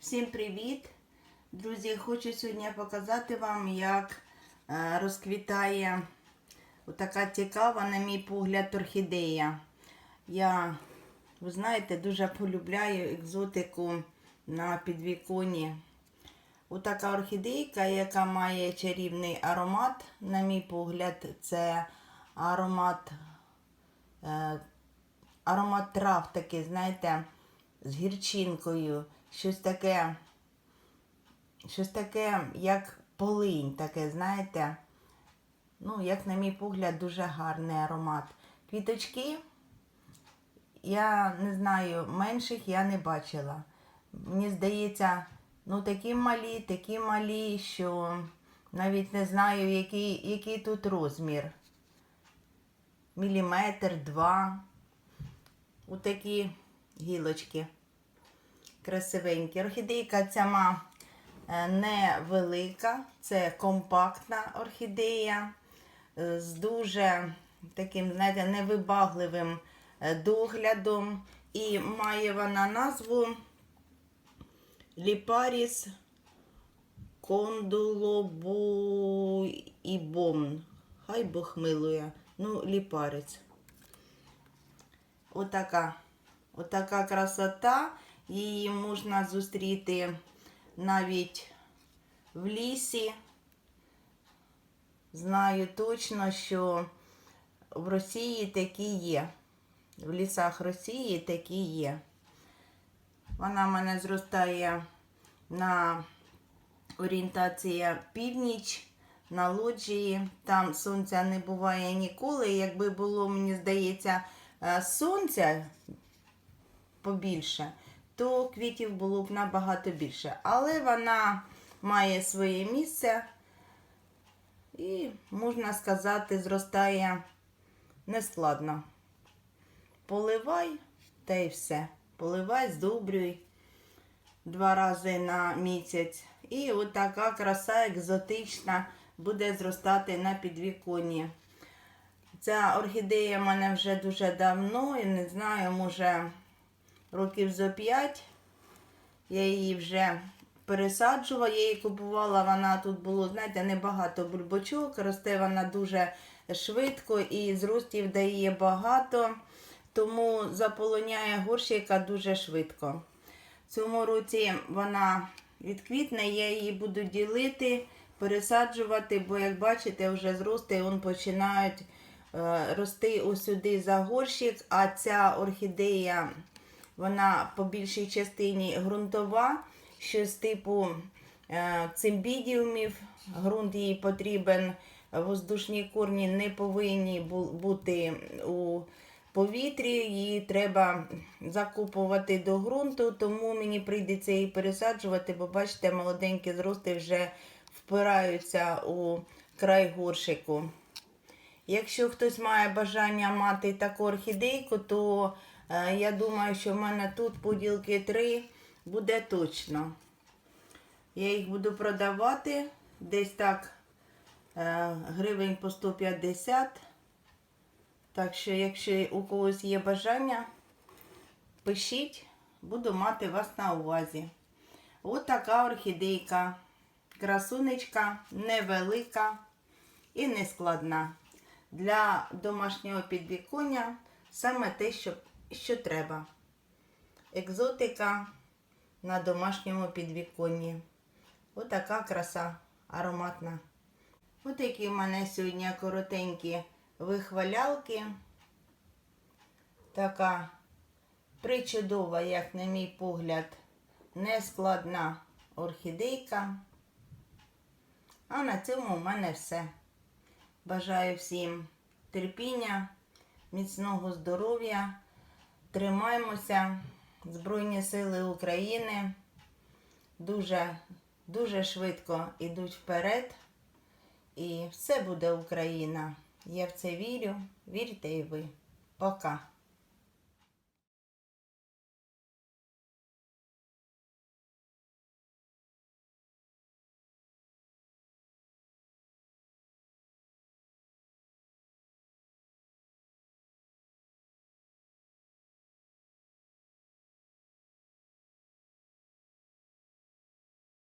Всім привіт! Друзі, хочу сьогодні показати вам, як е, розквітає така цікава, на мій погляд, орхідея. Я, ви знаєте, дуже полюбляю екзотику на підвіконі. Отака орхідейка, яка має чарівний аромат, на мій погляд, це аромат, е, аромат трав такий, знаєте, з гірчинкою. Щось таке, щось таке, як полинь, таке, знаєте. Ну, як на мій погляд, дуже гарний аромат. Квіточки, я не знаю, менших я не бачила. Мені здається, ну такі малі, такі малі, що навіть не знаю, який, який тут розмір. Міліметр, два. Отакі гілочки красивенькі. Орхідейка ця невелика, це компактна орхідея е, з дуже таким, знаєте, невибагливим е, доглядом. І має вона назву Ліпаріс кондулобуїбон. Хай Бог милує. Ну, ліпарець. Отака. Отака красота. Її можна зустріти навіть в лісі. Знаю точно, що в Росії такі є. В лісах Росії такі є. Вона в мене зростає на орієнтації північ, на лоджії. Там сонця не буває ніколи. Якби було, мені здається, е, сонця побільше, то квітів було б набагато більше. Але вона має своє місце і, можна сказати, зростає нескладно. Поливай та й все. Поливай, здобрюй два рази на місяць. І от така краса екзотична буде зростати на підвіконні. Ця орхідея в мене вже дуже давно, і не знаю, може років за 5. Я її вже пересаджувала, я її купувала, вона тут було, знаєте, небагато бульбочок, росте вона дуже швидко і зростів дає багато, тому заполоняє горщика дуже швидко. В цьому році вона відквітне, я її буду ділити, пересаджувати, бо, як бачите, вже зрости он починають е, рости ось сюди за горщик, а ця орхідея вона по більшій частині ґрунтова, щось типу е, цимбідіумів. Ґрунт їй потрібен, воздушні корні не повинні бути у повітрі, її треба закопувати до ґрунту, тому мені прийдеться її пересаджувати, бо бачите, молоденькі зрости вже впираються у край горшику. Якщо хтось має бажання мати таку орхідейку, то я думаю, що в мене тут поділки 3 буде точно. Я їх буду продавати десь так е, гривень по 150. Так що, якщо у когось є бажання, пишіть, буду мати вас на увазі. Ось така орхідейка. Красунечка, невелика і нескладна. Для домашнього підвіконня саме те, що, що треба. Екзотика на домашньому підвіконні. Отака краса ароматна. Ось такі в мене сьогодні коротенькі вихвалялки. Така причудова, як на мій погляд, нескладна орхідейка. А на цьому в мене все. Бажаю всім терпіння, міцного здоров'я. Тримаймося. Збройні сили України дуже, дуже швидко йдуть вперед. І все буде Україна. Я в це вірю. Вірте і ви. Пока.